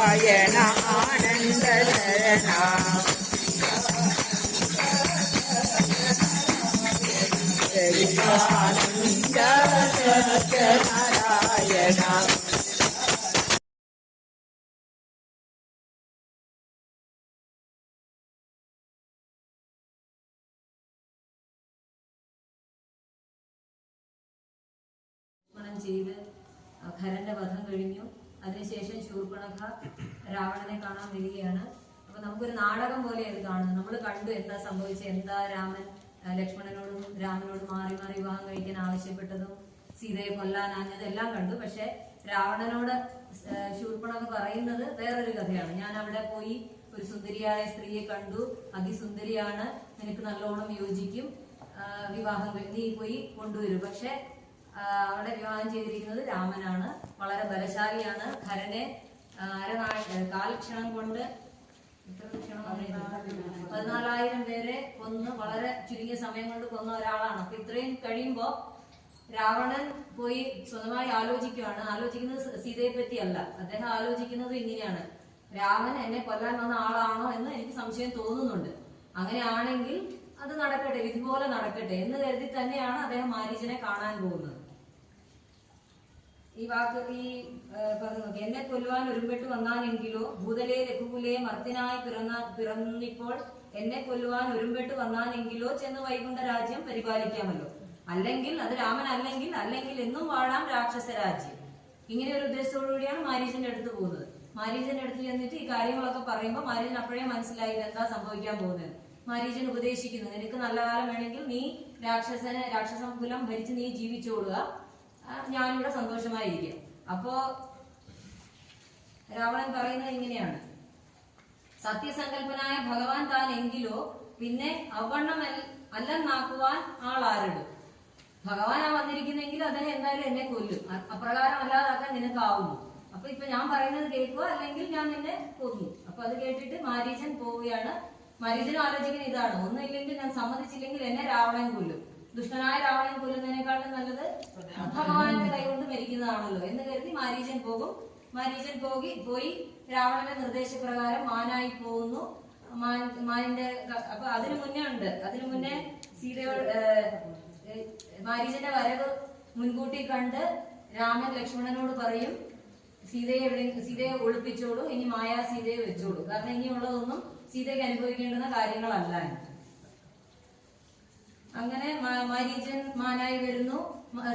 ആദിനാരായണ ആനന്ദന നാരായണ ചെയ്ത് ഖരന്റെ വധം കഴിഞ്ഞു. അതിനുശേഷം ശൂർപ്പണഖ രാവണനെ കാണാൻ വരികയാണ്. അപ്പൊ നമുക്കൊരു നാടകം പോലെ അത് കാണുന്നത്. നമ്മൾ കണ്ടു എന്താ സംഭവിച്ചത്. എന്താ രാമൻ ലക്ഷ്മണനോടും രാമനോടും മാറി മാറി വിവാഹം കഴിക്കാൻ ആവശ്യപ്പെട്ടതും സീതയെ കൊല്ലാനാഞ്ഞത് എല്ലാം കണ്ടു. പക്ഷെ രാവണനോട് ശൂർപ്പണഖ പറയുന്നത് വേറൊരു കഥയാണ്. ഞാൻ അവിടെ പോയി ഒരു സുന്ദരിയായ സ്ത്രീയെ കണ്ടു. അതിസുന്ദരിയാണ് നിനക്ക് നല്ലോണം യോജിക്കും. വിവാഹം നീ പോയി കൊണ്ടുവരും. പക്ഷെ അവിടെ വിവാഹം ചെയ്തിരിക്കുന്നത് രാമനാണ്. വളരെ ബലശാലിയാണ്. ഖരനെ അരനാഴ് കാൽ കൊണ്ട്? പതിനാലായിരം പേരെ കൊന്ന് വളരെ ചുരുങ്ങിയ സമയം കൊണ്ട് കൊന്ന ഒരാളാണ്. അപ്പൊ ഇത്രയും കഴിയുമ്പോ രാവണൻ പോയി സ്വന്തമായി ആലോചിക്കുകയാണ് ആലോചിക്കുന്നത് സീതയെ പറ്റിയല്ല. അദ്ദേഹം ആലോചിക്കുന്നത് ഇങ്ങനെയാണ്. രാമൻ എന്നെ കൊല്ലാൻ വന്ന ആളാണോ എന്ന് എനിക്ക് സംശയം തോന്നുന്നുണ്ട്. അങ്ങനെയാണെങ്കിൽ അത് നടക്കട്ടെ വിധി പോലെ നടക്കട്ടെ എന്ന് കരുതി തന്നെയാണ് അദ്ദേഹം മാരീചനെ കാണാൻ പോകുന്നത്. പറഞ്ഞു. എന്നെ കൊല്ലുവാൻ ഒരുമ്പെട്ട് വന്നാനെങ്കിലോ ഭൂതലെ രഘുകുലേ മർത്തിനായി പിറന്ന പിറന്നിപ്പോൾ എന്നെ കൊല്ലുവാൻ ഒരുമ്പെട്ട് വന്നാനെങ്കിലോ ചെന്ന് വൈകുണ്ഠ രാജ്യം പരിപാലിക്കാമല്ലോ. അല്ലെങ്കിൽ അത് രാമൻ അല്ലെങ്കിൽ അല്ലെങ്കിൽ എന്നും വാഴാം രാക്ഷസ രാജ്യം. ഇങ്ങനെ ഒരു ഉദ്ദേശത്തോടുകൂടിയാണ് മാരീജന്റെ അടുത്ത് പോകുന്നത്. മാരീജന്റെ അടുത്ത് ചെന്നിട്ട് ഈ കാര്യങ്ങളൊക്കെ പറയുമ്പോൾ മാരീജൻ അപ്പോഴേ മനസ്സിലായി എന്താ സംഭവിക്കാൻ പോകുന്നത്. മാരീജൻ ഉപദേശിക്കുന്നു നിനക്ക് നല്ല കാലം വേണമെങ്കിൽ നീ രാക്ഷസനെ രാക്ഷസ കുലം ഭരിച്ച് നീ ജീവിച്ചോടുക. ആ, ഞാനിവിടെ സന്തോഷമായിരിക്കും. അപ്പോ രാവണൻ പറയുന്നത് ഇങ്ങനെയാണ്. സത്യസങ്കല്പനായ ഭഗവാൻ താൻ എങ്കിലോ പിന്നെ അവണ്ണം അല്ലെന്നാക്കുവാൻ ആളാരിടും ഭഗവാൻ ആ വന്നിരിക്കുന്നെങ്കിൽ അദ്ദേഹം എന്തായാലും എന്നെ കൊല്ലും. അപ്രകാരം അല്ലാതാക്കാൻ നിനക്കാവുന്നു. അപ്പൊ ഇപ്പൊ ഞാൻ പറയുന്നത് കേൾക്കുക അല്ലെങ്കിൽ ഞാൻ നിന്നെ കൊന്നു. അപ്പൊ അത് കേട്ടിട്ട് മാരീചൻ പോവുകയാണ്. മരീജനും ആലോചിക്കുന്ന ഇതാണ്. ഒന്നുമില്ലെങ്കിൽ ഞാൻ സമ്മതിച്ചില്ലെങ്കിൽ എന്നെ രാവണൻ കൊല്ലും. ദുഷ്ടനായ രാവണൻ കൊല്ലുന്നതിനേക്കാളും നല്ലത് ഭഗവാന്റെ കൈകൊണ്ട് മരിക്കുന്നതാണല്ലോ എന്ന് കരുതി മാരീചൻ പോകും. മാരീചൻ പോകി പോയി രാവണന്റെ നിർദ്ദേശപ്രകാരം മാനായി പോകുന്നു. മാൻ മാനിന്റെ അപ്പൊ അതിനു മുന്നേ ഉണ്ട്. അതിനു മുന്നേ സീതയോട് മാരീചന്റെ വരവ് മുൻകൂട്ടി കണ്ട് രാമൻ ലക്ഷ്മണനോട് പറയും സീതയെ എവിടെ സീതയെ ഒളിപ്പിച്ചോളൂ. ഇനി മായാ സീതയെ വെച്ചോളൂ. കാരണം ഇനിയുള്ളതൊന്നും സീതയ്ക്ക് അനുഭവിക്കേണ്ടുന്ന കാര്യങ്ങളല്ല. അങ്ങനെ മരീചൻ മാനായി വരുന്നു.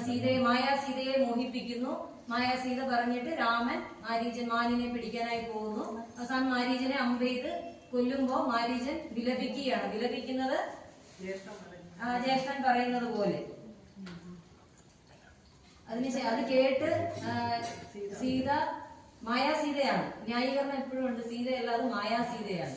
സീതയെ മായാ സീതയെ മോഹിപ്പിക്കുന്നു. മായാ സീത പറഞ്ഞിട്ട് രാമൻ മാരീചൻ മാനിനെ പിടിക്കാനായി പോകുന്നു. അവസാനം മാരീചനെ അമ്പെയ്ത് കൊല്ലുമ്പോ മാരീചൻ വിലപിക്കുകയാണ്. വിലപിക്കുന്നത് ജ്യേഷ്ഠൻ പറയുന്നത് പോലെ. അതിന് അത് കേട്ട് സീത മായാ സീതയാണ്. ന്യായീകരണം എപ്പോഴും ഉണ്ട്. സീതയല്ല അത് മായാ സീതയാണ്.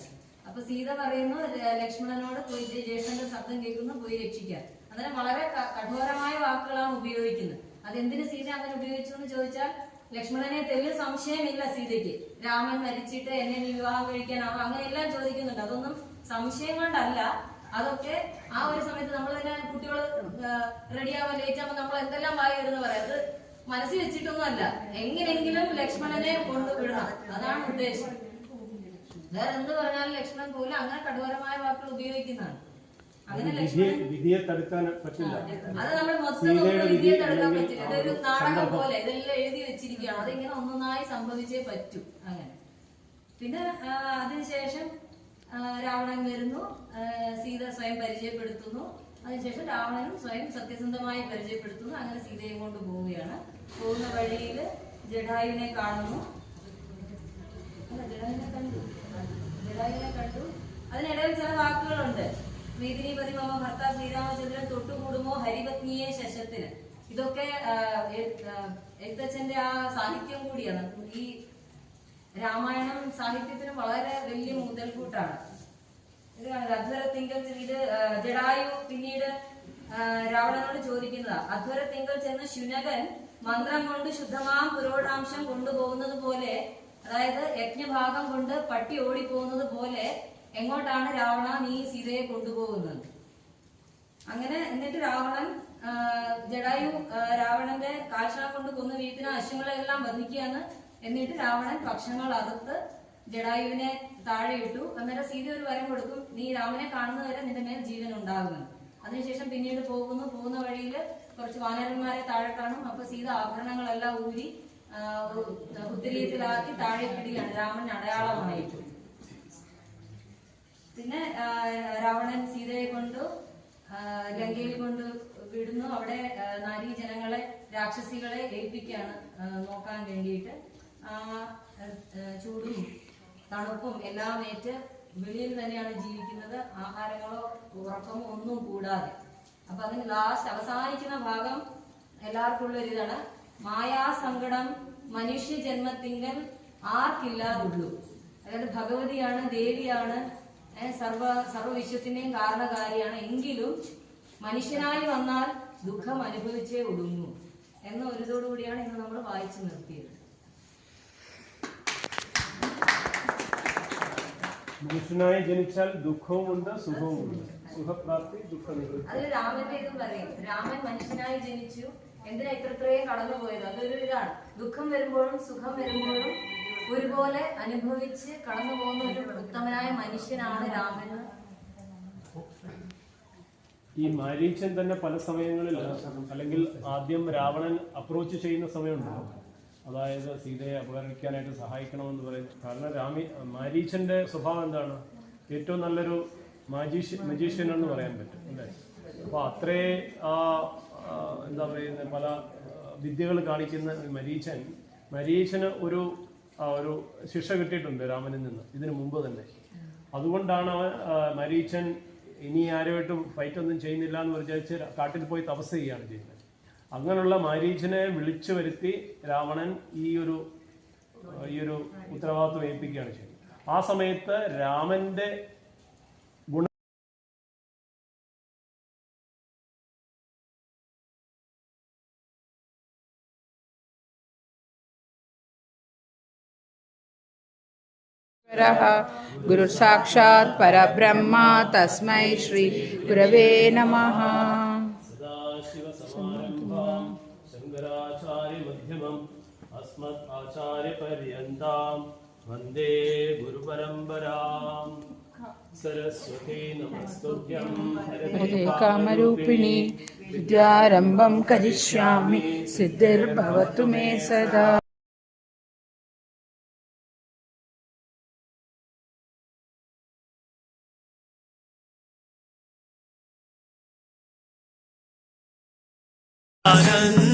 അപ്പൊ സീത പറയുന്നു ലക്ഷ്മണനോട് പോയി ജ്യേഷ്ഠന്റെ ശബ്ദം കേൾക്കുന്നു പോയി രക്ഷിക്കാൻ. അങ്ങനെ വളരെ കഠോരമായ വാക്കുകളാണ് ഉപയോഗിക്കുന്നത്. അതെന്തിനു സീത അങ്ങനെ ഉപയോഗിച്ചു എന്ന് ചോദിച്ചാൽ ലക്ഷ്മണനെ തെല്ല് സംശയമില്ല സീതയ്ക്ക്. രാമൻ മരിച്ചിട്ട് എന്നെ നീ വിവാഹം കഴിക്കാനാവും അങ്ങനെ എല്ലാം ചോദിക്കുന്നുണ്ട്. അതൊന്നും സംശയം കൊണ്ടല്ല. അതൊക്കെ ആ ഒരു സമയത്ത് നമ്മൾ തന്നെ കുട്ടികൾ റെഡിയാവാൻ ലേറ്റ് ആവുമ്പോൾ നമ്മൾ എന്തെല്ലാം വായി വരുന്ന പറയാം. അത് മനസ്സിൽ വെച്ചിട്ടൊന്നും അല്ല എങ്ങനെയെങ്കിലും ലക്ഷ്മണനെ കൊണ്ടുവിടണം. അതാണ് ഉദ്ദേശം. വേറെ എന്ത് പറഞ്ഞാലും ലക്ഷ്മണൻ പോലും അങ്ങനെ കഠോരമായ വാക്കുകൾ ഉപയോഗിക്കുന്നതാണ്. അങ്ങനെ വിധിയെ തടുക്കാൻ പറ്റില്ല. സീതയുടെ വിധി എഴുതി വെച്ചിരിക്കുകയാണ്. അതിങ്ങനെ ഒന്നൊന്നായി സംഭവിച്ചേ പറ്റൂ. അങ്ങനെ. പിന്നെ അതിനുശേഷം രാവണൻ വരുന്നു. സീത സ്വയം പരിചയപ്പെടുത്തുന്നു. അതിനുശേഷം രാവണനും സ്വയം സത്യസന്ധമായി പരിചയപ്പെടുത്തുന്നു. അങ്ങനെ സീതയെ കൊണ്ട് പോവുകയാണ്. പോകുന്ന വഴിയിൽ ജഡായുവിനെ കാണുന്നു. ജഡായുവിനെ കണ്ടു ജഡായുവിനെ കണ്ടു അതിനിടയിൽ ചില വാക്കുകളുണ്ട് മേദിനിപതി മമ ഭർത്താവ് ശ്രീരാമചന്ദ്രൻ തൊട്ടുകൂടുമോ ഹരിപത്നിയെ ശശത്തിന്? ഇതൊക്കെ എഴുത്തച്ഛന്റെ ആ സാഹിത്യം കൂടിയാണ്. ഈ രാമായണം സാഹിത്യത്തിന് വളരെ വലിയ മുതൽക്കൂട്ടാണ്. അധ്വരത്തിങ്കൽ ഇത് ജഡായു പിന്നീട് രാവണനോട് ചോദിക്കുന്നതാ. അധ്വരത്തിങ്കൽ ചെന്ന് ശുനകൻ മന്ത്രം കൊണ്ട് ശുദ്ധമാം പുരോടാംശം കൊണ്ടുപോകുന്നത് പോലെ അതായത് യജ്ഞഭാഗം കൊണ്ട് പട്ടി ഓടിപ്പോകുന്നത് പോലെ എങ്ങോട്ടാണ് രാവണ നീ സീതയെ കൊണ്ടുപോകുന്നത്? അങ്ങനെ എന്നിട്ട് രാവണൻ ജഡായു രാവണന്റെ കാഴ്ച കൊണ്ട് കൊന്നു വീഴ്ത്തിന അശ്വങ്ങളെല്ലാം വധിക്കുകയാണ്. എന്നിട്ട് രാവണൻ ഭക്ഷണങ്ങൾ അകത്ത് ജടായുവിനെ താഴെ ഇട്ടു. അന്നേരം സീത ഒരു വരം കൊടുക്കും നീ രാമനെ കാണുന്നവരെ നിന്റെ മേൽ ജീവൻ ഉണ്ടാകുന്നു. അതിനുശേഷം പിന്നീട് പോകുന്നു. പോകുന്ന വഴിയിൽ കുറച്ച് വാനരന്മാരെ താഴെ കാണും. അപ്പൊ സീത ആഭരണങ്ങളെല്ലാം ഊരി ഉദ്രീയത്തിലാക്കി താഴെ പിടിയാണ് രാമൻ അടയാളമായിട്ടു പിന്നെ രാവണൻ സീതയെ കൊണ്ടു ലങ്കയിൽ കൊണ്ട് വിടുന്നു. അവിടെ നാരീ ജനങ്ങളെ രാക്ഷസികളെ ഏൽപ്പിക്കുകയാണ് നോക്കാൻ വേണ്ടിയിട്ട്. ചൂടും തണുപ്പും എല്ലാം ഏറ്റ് വെളിയിൽ തന്നെയാണ് ജീവിക്കുന്നത്. ആഹാരങ്ങളോ ഉറക്കമോ ഒന്നും കൂടാതെ. അപ്പൊ അതിന് ലാസ്റ്റ് അവസാനിക്കുന്ന ഭാഗം എല്ലാവർക്കും ഉള്ള ഒരു ഇതാണ്. മായാസങ്കടം മനുഷ്യ ജന്മത്തിങ്കൽ ആർക്കില്ലാതുള്ളൂ. അതായത് ഭഗവതിയാണ് ദേവിയാണ് സർവ സർവവിശ്വത്തിന്റെയും കാരണകാരിയാണ്. എങ്കിലും മനുഷ്യനായി വന്നാൽ ദുഃഖം അനുഭവിച്ചേ ഒടുങ്ങൂ എന്ന ഒരു ഇതോടുകൂടിയാണ് ഇന്ന് നമ്മൾ വായിച്ചു നിർത്തിയത്. മനുഷ്യനായി ജനിച്ചാൽ ദുഃഖവുമുണ്ട് സുഖവുമുണ്ട്. സുഖപ്രാപ്തി ദുഃഖനിവൃത്തി. അതിൽ രാമന്റെ ഇതും പറയും. രാമൻ മനുഷ്യനായി ജനിച്ചു. എന്തിനാ ഇത്രത്രയും കടന്നുപോയത്? അതൊരു ഇതാണ്. ദുഃഖം വരുമ്പോഴും സുഖം വരുമ്പോഴും ഒരുപോലെ അനുഭവിച്ച് കടന്നു പോകുന്ന ഒരു ഉത്തമനായ മനുഷ്യനാണ് രാമൻ. ഈ മാരീച്ചൻ തന്നെ പല സമയങ്ങളിൽ അല്ലെങ്കിൽ ആദ്യം രാവണൻ അപ്രോച്ച് ചെയ്യുന്ന സമയമുണ്ടല്ലോ അതായത് സീതയെ അപഹരിക്കാനായിട്ട് സഹായിക്കണമെന്ന് പറയുന്നത്. കാരണം രാമി മാരീച്ചന്റെ സ്വഭാവം എന്താണ്? ഏറ്റവും നല്ലൊരു മാജീഷ്യ മജീഷ്യൻ എന്ന് പറയാൻ പറ്റും അല്ലേ? അപ്പോൾ അത്രേ ആ എന്താ പറയുന്നത് പല വിദ്യകൾ കാണിക്കുന്ന മരീച്ചൻ മരീച്ചന് ഒരു ഒരു ശിക്ഷ കിട്ടിയിട്ടുണ്ട് രാമനിൽ നിന്ന് ഇതിനു മുമ്പ് തന്നെ. അതുകൊണ്ടാണ് മരീച്ചൻ ഇനി ആരുമായിട്ടും ഫൈറ്റ് ഒന്നും ചെയ്യുന്നില്ല എന്ന് വിചാരിച്ച് കാട്ടിൽ പോയി തപസ് ചെയ്യുകയാണ് ചെയ്യുന്നത്. അങ്ങനെയുള്ള മരീച്ചനെ വിളിച്ചു വരുത്തി രാവണൻ ഈ ഒരു ഈ ഒരു ഉത്തരവാദിത്വം ഏൽപ്പിക്കുകയാണ് ചെയ്യുന്നത്. ആ സമയത്ത് രാമന്റെ गुरुसाक्षात् परब्रह्मा तस्मै श्री गुरवे नमः। आचार्यपर्यन्तां वंदे गुरुपरम्पराम्। हरे कामरूपिणि, विद्यारम्भं करिष्यामि। सिद्धिर्भवतु मे सदा। 大胆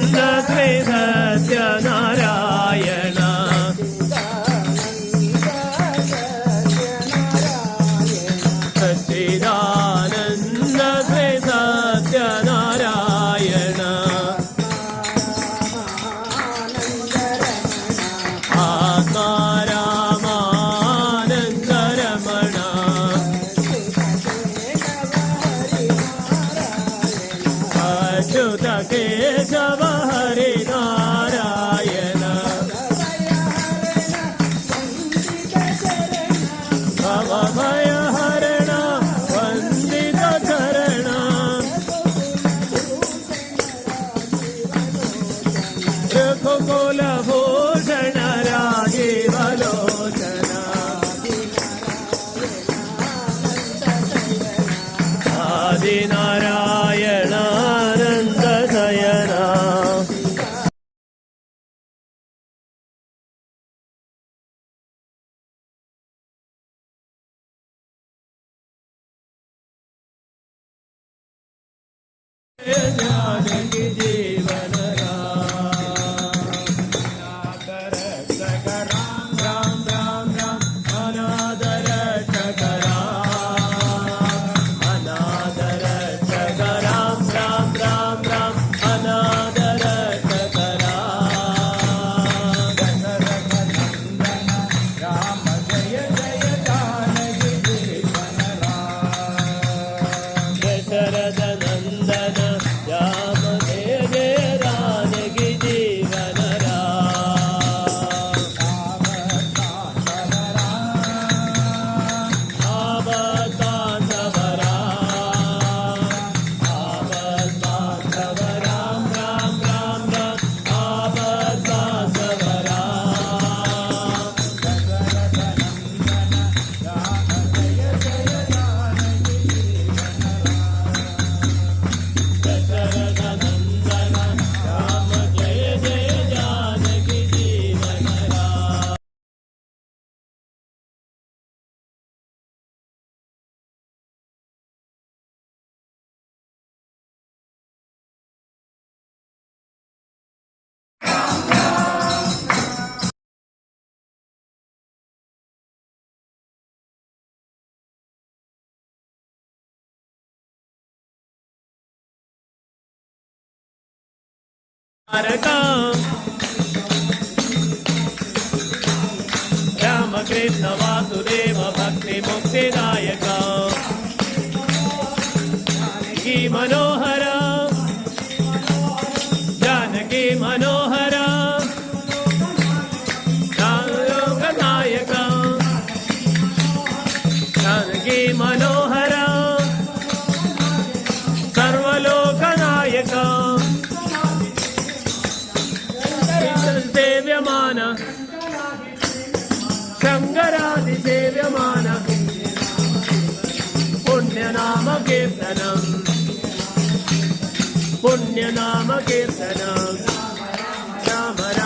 আমায় రామకృష్ణ వాసుదేవ భక్తి ముక్తిదాయక ఈ మనో पुण्यनाम कीर्तन राम राम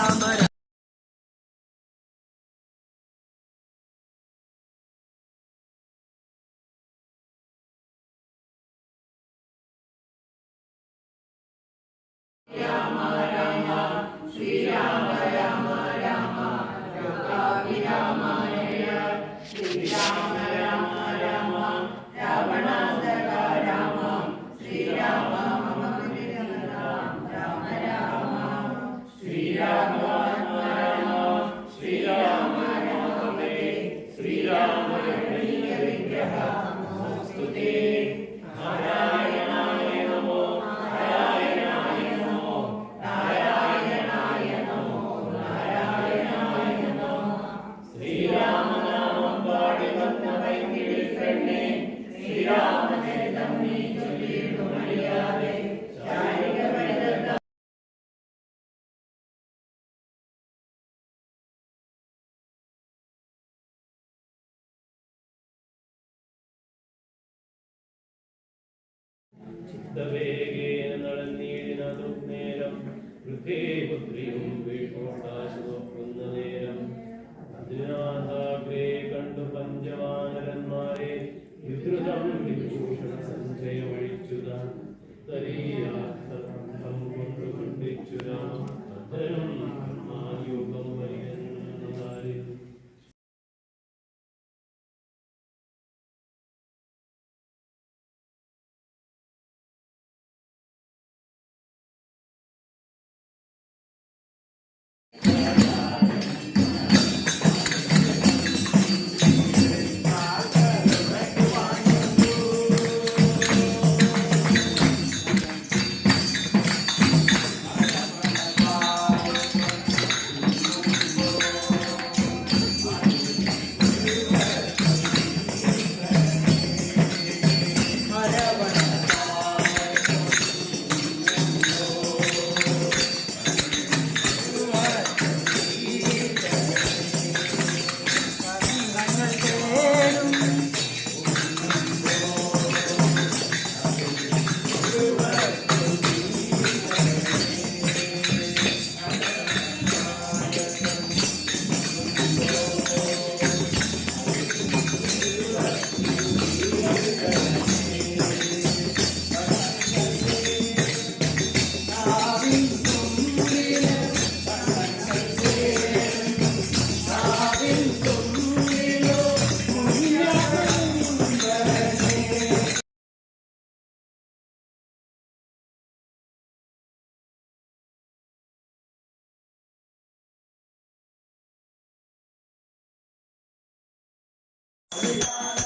Yeah.